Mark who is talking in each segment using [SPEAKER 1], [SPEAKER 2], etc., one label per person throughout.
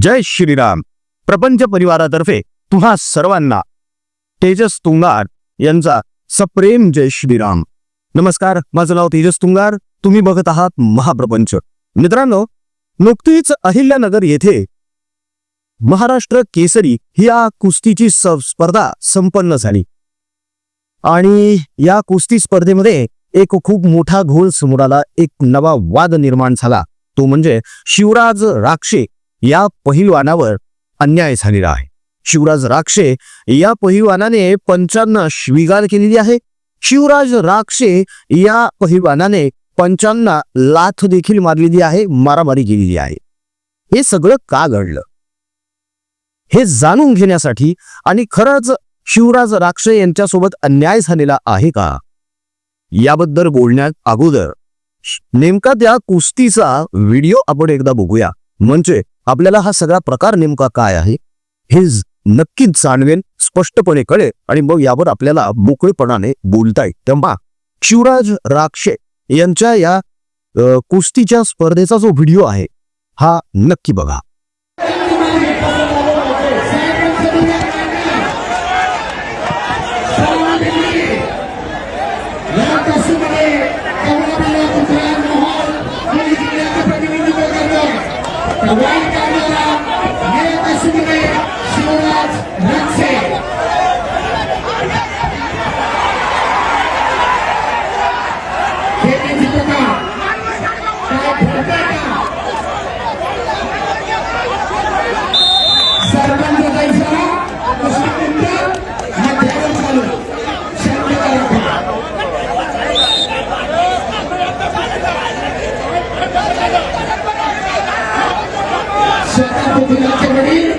[SPEAKER 1] जय श्रीराम. प्रपंच परिवारातर्फे तुम्हा सर्वांना तेजस तुंगार यांचा सप्रेम जय श्रीराम. नमस्कार माझं नाव तेजस तुंगार. तुम्ही बघत आहात महाप्रपंच. मित्रांनो नुकतीच अहिल्यानगर येथे महाराष्ट्र केसरी ही या कुस्तीची स्पर्धा संपन्न झाली. आणि या कुस्ती स्पर्धेमध्ये एक खूप मोठा घोळ समोर आला एक नवा वाद निर्माण झाला. तो म्हणजे शिवराज राक्षे या पहिलवानावर अन्याय झालेला आहे. शिवराज राक्षे या पहिलवानाने पंचांना स्वीकार केलेली आहे. शिवराज राक्षे या पहिलवानाने पंचांना लाथ देखील मारलेली आहे मारामारी केलेली आहे. हे सगळं का घडलं? हे जाणून घेण्यासाठी आणि खरंच शिवराज राक्षे यांच्यासोबत अन्याय झालेला आहे का? याबद्दल बोलण्यात अगोदर नेमका त्या कुस्तीचा व्हिडिओ आपण एकदा बघूया. म्हणजे आपल्याला हा सगळा प्रकार नेमका काय आहे हे नक्कीच जाणवेल स्पष्टपणे कळेल आणि मग यावर आपल्याला मोकळेपणाने बोलता येईल. तेव्हा शिवराज राक्षे यांच्या या कुस्तीच्या स्पर्धेचा जो व्हिडिओ आहे हा नक्की बघा.
[SPEAKER 2] या dunia akan berdiri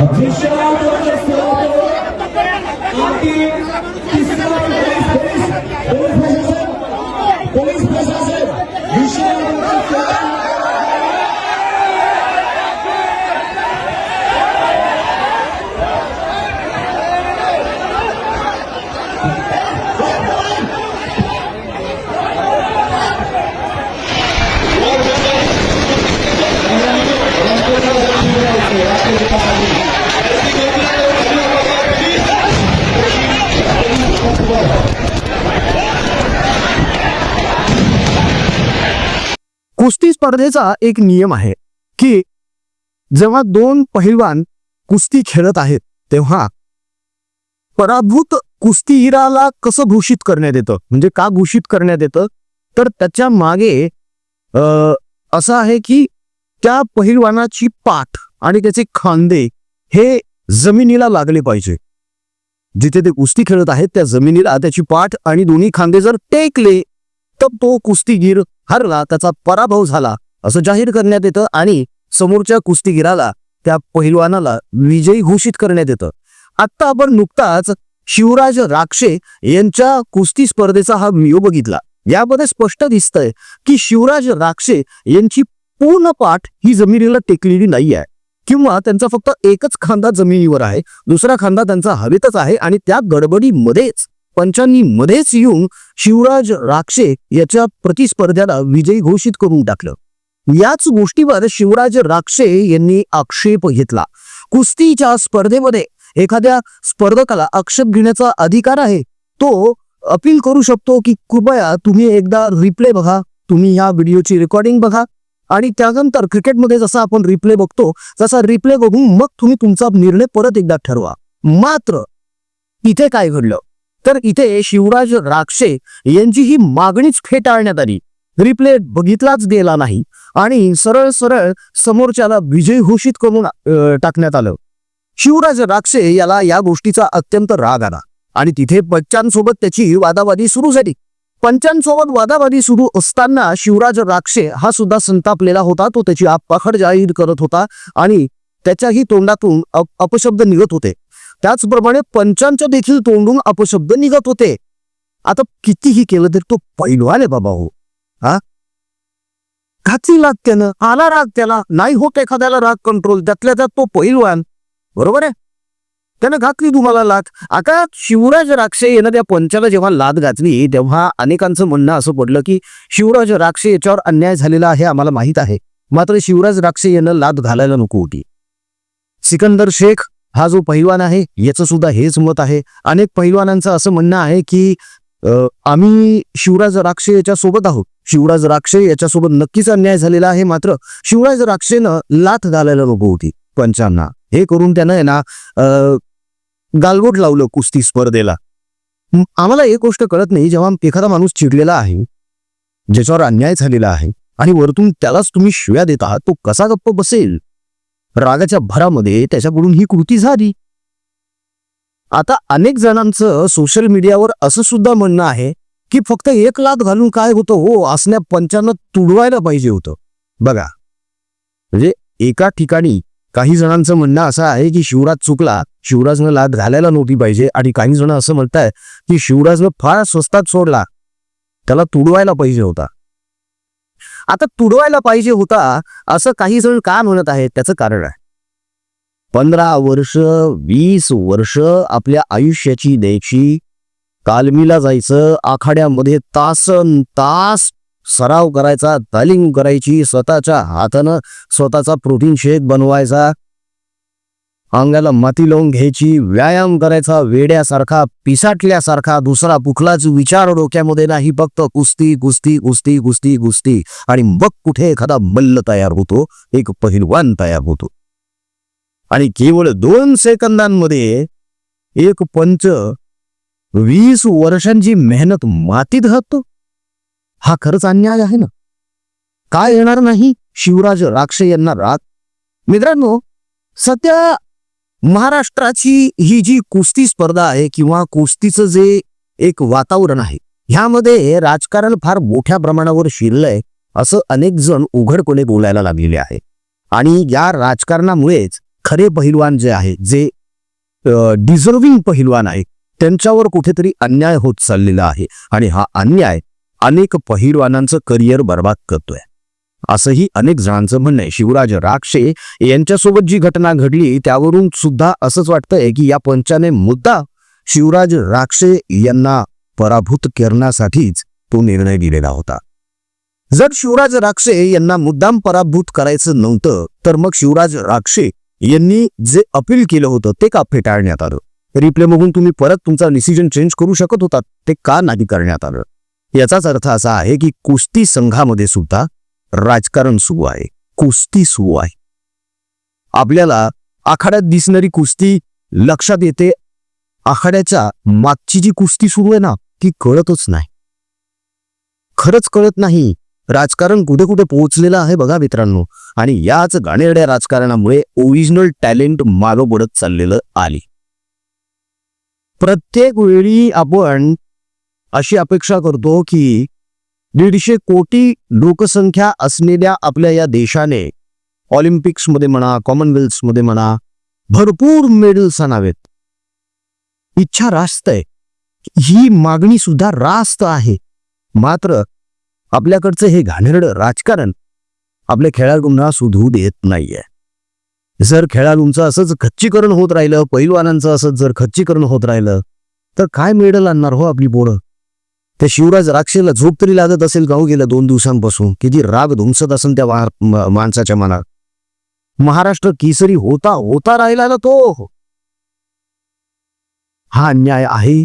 [SPEAKER 1] A स्पर्धेचा एक नियम आहे की जेव्हा दोन पहिलवान कुस्ती खेळत आहेत तेव्हा पराभूत कुस्तीगीराला कसं घोषित करण्यात येतं? म्हणजे का घोषित करण्यात येतं? तर त्याच्यामागे असं आहे की त्या पहिलवानाची पाठ आणि त्याचे खांदे हे जमिनीला लागले पाहिजे. जिथे ते कुस्ती खेळत आहेत त्या जमिनीला त्याची पाठ आणि दोन्ही खांदे जर टेकले तर तो कुस्तीगीर हरला त्याचा पराभव झाला असं जाहीर करण्यात येतं आणि समोरच्या कुस्तीगीराला त्या पहिलवानाला विजयी घोषित करण्यात येतं. आता आपण नुकताच शिवराज राक्षे यांच्या कुस्ती स्पर्धेचा हा व्हिडिओ बघितला. यामध्ये स्पष्ट दिसतंय की शिवराज राक्षे यांची पूर्ण पाठ ही जमिनीला टेकलेली नाही आहे. किंवा त्यांचा फक्त एकच खांदा जमिनीवर आहे दुसरा खांदा त्यांचा हवेतच आहे आणि त्या गडबडीमध्येच. पंचांनी मध्येच येऊन शिवराज राक्षे याच्या प्रतिस्पर्ध्याला विजयी घोषित करून टाकलं. याच गोष्टीवर शिवराज राक्षे यांनी आक्षेप घेतला. कुस्तीच्या स्पर्धेमध्ये एखाद्या स्पर्धकाला आक्षेप घेण्याचा अधिकार आहे तो अपील करू शकतो की कृपया तुम्ही एकदा रिप्ले बघा तुम्ही ह्या व्हिडिओची रेकॉर्डिंग बघा आणि त्यानंतर क्रिकेटमध्ये जसा आपण रिप्ले बघतो तसा रिप्ले बघून मग तुम्ही तुमचा निर्णय परत एकदा ठरवा. मात्र इथे काय घडलं? तर इथे शिवराज राक्षे यांची ही मागणीच फेटाळण्यात आली. रिप्ले बघितलाच गेला नाही आणि सरळ सरळ समोरच्याला विजय घोषित करून टाकण्यात आलं. शिवराज राक्षे याला या गोष्टीचा अत्यंत राग आला आणि तिथे पंचांसोबत त्याची वादावादी सुरू झाली. पंचांसोबत वादावादी सुरू असताना शिवराज राक्षे हा सुद्धा संतापलेला होता तो त्याची आपपाखड जाहीर करत होता आणि त्याच्याही तोंडातून अप- अपशब्द निघत होते. त्याचप्रमाणे पंचांच्या देखील तोंडून अपशब्द निघत होते. आता कितीही केलं तरी तो पैलवान आहे बाबा हो. हा? घातली लाग त्यानं. आला राग त्याला. नाही होत एखाद्याला राग कंट्रोल त्यातल्या त्यात तो पैलवान. बरोबर आहे? त्यानं घातली तुम्हाला लात. आता शिवराज राक्षे यानं त्या पंचाला जेव्हा लाद घातली तेव्हा अनेकांचं म्हणणं असं पडलं की शिवराज राक्षे याच्यावर अन्याय झालेला आहे आम्हाला माहीत आहे. मात्र शिवराज राक्षे यानं लाद घालायला नको होती. सिकंदर शेख हा जो पहिलवान आहे याचं सुद्धा हेच मत आहे. अनेक पहिलवानांचं असं म्हणणं आहे की आम्ही शिवराज राक्षे याच्या सोबत आहोत. शिवराज राक्षे याच्यासोबत नक्कीच अन्याय झालेला आहे मात्र शिवराज राक्षेनं लाथ घालायला नको होती पंचांना. हे करून त्यानं आहे ना गालबोट लावलं कुस्ती स्पर्धेला. आम्हाला एक गोष्ट कळत नाही जेव्हा एखादा माणूस चिडलेला आहे ज्याच्यावर अन्याय झालेला आहे आणि वरतून त्यालाच तुम्ही शिव्या देत आहात तो कसा गप्प बसेल? रागाच्या भरामध्ये त्याच्याकडून ही कृती झाली. आता अनेक जणांचं सोशल मीडियावर असं सुद्धा म्हणणं आहे की फक्त एक लात घालून काय होतं हो असण्या पंचांना तुडवायला पाहिजे होतं. बघा. म्हणजे एका ठिकाणी काही जणांचं म्हणणं असं आहे की शिवराज चुकला शिवराजनं लात घालायला नव्हती पाहिजे आणि काही जण असं म्हणताय की शिवराजनं फार स्वस्तात सोडला त्याला तुडवायला पाहिजे होता. आता तुडवायला पाहिजे होता असं काही जण का म्हणत आहेत? त्याचं कारण आहे. पंधरा वर्ष वीस वर्ष आपल्या आयुष्याची द्यायची. तालमीला जायचं आखाड्यामध्ये तासन तास सराव करायचा तालीम करायची स्वतःच्या हातानं स्वतःचा प्रोटीन शेक बनवायचा. अंगाला माती लावून घ्यायची व्यायाम करायचा वेड्यासारखा पिसाटल्यासारखा दुसरा कुठलाच विचार डोक्यामध्ये नाही फक्त कुस्ती कुस्ती कुस्ती कुस्ती कुस्ती. आणि मग कुठे एखादा मल्ल तयार होतो? एक पहिलवान तयार होतो. आणि केवळ दोन सेकंदांमध्ये एक पंच वीस वर्षांची मेहनत मातीत घालतो हा खरंच अन्याय आहे ना? काय येणार नाही? शिवराज राक्षे यांना राग. मित्रांनो सध्या महाराष्ट्राची ही जी कुस्ती स्पर्धा आहे किंवा कुस्तीचं जे एक वातावरण आहे ह्यामध्ये राजकारण फार मोठ्या प्रमाणावर शिरलंय असं अनेक जण उघडपणे बोलायला लागलेले आहे. आणि या राजकारणामुळेच खरे पहिलवान जे आहे जे डिझर्विंग पहिलवान आहे त्यांच्यावर कुठेतरी अन्याय होत चाललेला आहे. आणि हा अन्याय अनेक पहिलवानांचं करिअर बर्बाद करतोय. असंही अनेक जणांचं म्हणणं आहे. शिवराज राक्षे यांच्यासोबत जी घटना घडली त्यावरून सुद्धा असंच वाटतंय की या पंचाने मुद्दा शिवराज राक्षे यांना पराभूत करण्यासाठीच तो निर्णय दिलेला होता. जर शिवराज राक्षे यांना मुद्दाम पराभूत करायचं नव्हतं तर मग शिवराज राक्षे यांनी जे अपील केलं होतं ते का फेटाळण्यात आलं? रिप्ले बघून तुम्ही परत तुमचा डिसिजन चेंज करू शकत होता ते का नाही करण्यात आलं? याचाच अर्थ असा आहे की कुस्ती संघामध्ये सुद्धा राजकारण सुरू आहे कुस्ती सुरू आहे. आपल्याला आखाड्यात दिसणारी कुस्ती लक्षात येते आखाड्याच्या मागची जी कुस्ती सुरू आहे ना ती कळतच नाही. खरंच कळत नाही राजकारण कुठे कुठे पोहोचलेलं आहे बघा मित्रांनो. आणि याच गाणेरड्या राजकारणामुळे ओरिजिनल टॅलेंट मागं पडत चाललेलं आली. प्रत्येक वेळी आपण अशी अपेक्षा करतो की दीडशे कोटी लोकसंख्या असलेल्या आपल्या या देशाने ऑलिम्पिक्समध्ये म्हणा कॉमनवेल्थमध्ये म्हणा भरपूर मेडल्स आणावेत. इच्छा रास्त आहे. ही मागणी सुद्धा रास्त आहे. मात्र आपल्याकडचं हे घाणेरडं राजकारण आपल्या खेळाडूंना सुधू देत नाहीये. जर खेळाडूंचं असंच खच्चीकरण होत राहिलं पैलवानांचं असंच जर खच्चीकरण होत राहिलं तर काय मेडल आणणार हो आपली पोरं? त्या शिवराज राक्षेला झोप तरी लागत असेल गाव हो गेल्या दोन दिवसांपासून? किती राग धुमसत असेल त्या माणसाच्या मनात. महाराष्ट्र केसरी होता होता राहिला ना तो. हा अन्याय आहे.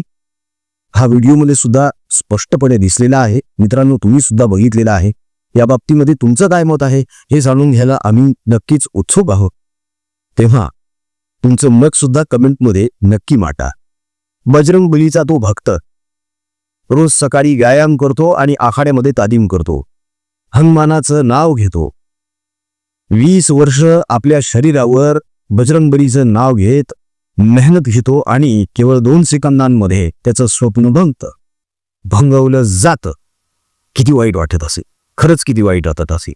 [SPEAKER 1] हा व्हिडिओमध्ये सुद्धा स्पष्टपणे दिसलेला आहे. मित्रांनो तुम्ही सुद्धा बघितलेला आहे. या बाबतीमध्ये तुमचं काय मत आहे हे जाणून घ्यायला आम्ही नक्कीच उत्सुक आहोत. तेव्हा तुमचं मत सुद्धा कमेंटमध्ये नक्की माटा बजरंग बलीचा तो भक्त रोज सकाळी व्यायाम करतो आणि आखाड्यामध्ये तालीम करतो. हनुमानाचं नाव घेतो. वीस वर्ष आपल्या शरीरावर बजरंगबलीचं नाव घेत मेहनत घेतो आणि केवळ दोन सेकंदांमध्ये त्याचं स्वप्न भंगतं. भंगवलं जातं. किती वाईट वाटत असे खरंच किती वाईट वाटत असे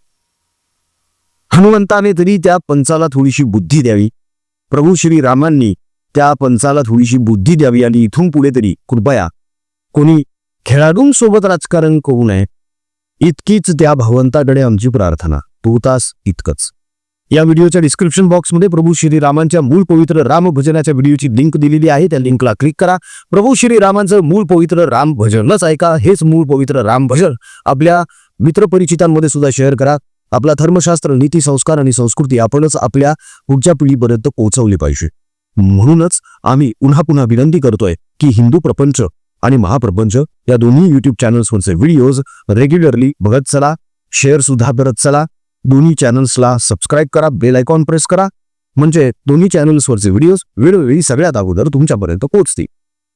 [SPEAKER 1] हनुमंताने तरी त्या पंचाला थोडीशी बुद्धी द्यावी. प्रभू श्रीरामांनी त्या पंचाला थोडीशी बुद्धी द्यावी आणि इथून पुढे तरी कृपया कोणी खेळाडूंसोबत राजकारण करू नये. इतकीच त्या भगवंताकडे आमची प्रार्थना. तो तास इतकंच. या व्हिडिओच्या डिस्क्रिप्शन बॉक्समध्ये प्रभू श्रीरामांच्या मूळ पवित्र राम भजनाच्या व्हिडिओची लिंक दिलेली आहे. त्या लिंकला क्लिक करा. प्रभू श्रीरामांचं मूळ पवित्र राम भजनच ऐका. हेच मूळ पवित्र राम भजन. आपल्या मित्रपरिचितांमध्ये सुद्धा शेअर करा. आपला धर्मशास्त्र नीती संस्कार आणि संस्कृती आपणच आपल्या पुढच्या पिढीपर्यंत पोहोचवली पाहिजे. म्हणूनच आम्ही पुन्हा पुन्हा विनंती करतोय की हिंदू प्रपंच आणि महाप्रपंच या दोन्ही युट्यूब चॅनल्सवरचे व्हिडिओज रेग्युलरली बघत चला शेअर सुद्धा करत चला. दोन्ही चॅनल्सला सबस्क्राईब करा बेल आयकॉन प्रेस करा. म्हणजे दोन्ही चॅनल्सवरचे व्हिडिओज वेळोवेळी सगळ्यात अगोदर तुमच्यापर्यंत पोहोचतील.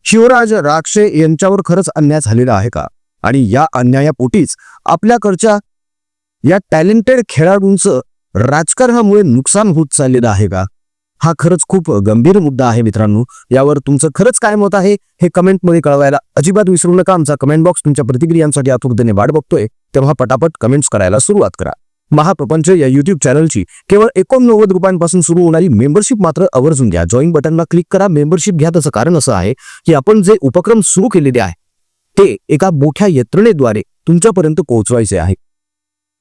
[SPEAKER 1] शिवराज राक्षे यांच्यावर खरंच अन्याय झालेला आहे का? आणि या अन्यायापोटीच आपल्याकडच्या या टॅलेंटेड खेळाडूंचं राजकारणामुळे नुकसान होत चाललेलं आहे का? हा खरंच खूप गंभीर मुद्दा आहे मित्रांनो. यावर तुमचं खरंच काय मत आहे हे कमेंटमध्ये कळवायला अजिबात विसरू नका. आमचा कमेंट बॉक्स तुमच्या प्रतिक्रियांसाठी आतुरतेने वाट बघतोय तेव्हा पटापट कमेंट्स करायला सुरुवात करा. महाप्रपंच या युट्यूब चॅनलची केवळ एकोणनव्वद रुपयांपासून सुरू होणारी मेंबरशिप मात्र आवर्जून घ्या. जॉईन बटनला क्लिक करा. मेंबरशिप घ्या त्याचं कारण असं आहे की आपण जे उपक्रम सुरू केलेले आहे ते एका मोठ्या यंत्रणेद्वारे तुमच्यापर्यंत पोहोचवायचे आहे.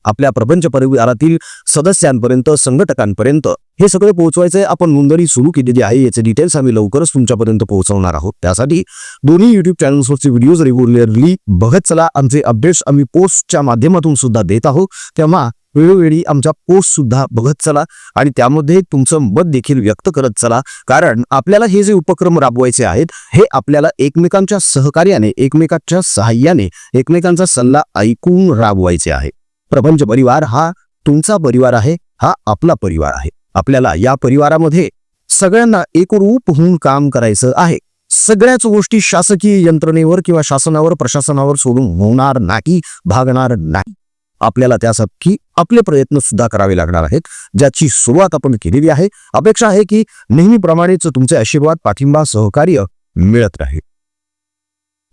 [SPEAKER 1] आपल्या प्रपंच परिवारातील सदस्यांपर्यंत संघटकांपर्यंत हे सगळे पोहोचवायचे आपण नोंदणी सुरू केलेली आहे. याचे डिटेल्स आम्ही लवकरच तुमच्यापर्यंत पोहोचवणार आहोत. त्यासाठी दोन्ही युट्यूब चॅनल्सवरचे व्हिडिओज रेग्युलरली बघत चला. आमचे अपडेट्स आम्ही पोस्टच्या माध्यमातून सुद्धा देत आहोत. तेव्हा वेळोवेळी आमच्या पोस्ट सुद्धा बघत चला आणि त्यामध्ये तुमचं मत देखील व्यक्त करत चला. कारण आपल्याला हे जे उपक्रम राबवायचे आहेत हे आपल्याला एकमेकांच्या सहकार्याने एकमेकांच्या सहाय्याने एकमेकांचा सल्ला ऐकून राबवायचे आहे. प्रपंच परिवार हा तुमचा परिवार आहे हा आपला परिवार आहे. आपल्याला या परिवारामध्ये सगळ्यांना एकरूप होऊन काम करायचं आहे. सगळ्याच गोष्टी शासकीय यंत्रणेवर किंवा शासनावर प्रशासनावर सोडून होणार नाही भागणार नाही. आपल्याला त्यासाठी आपले प्रयत्न सुद्धा करावे लागणार आहेत. ज्याची सुरुवात आपण केलेली आहे. अपेक्षा आहे की नेहमीप्रमाणेच तुमचे आशीर्वाद पाठिंबा सहकार्य मिळत राहील.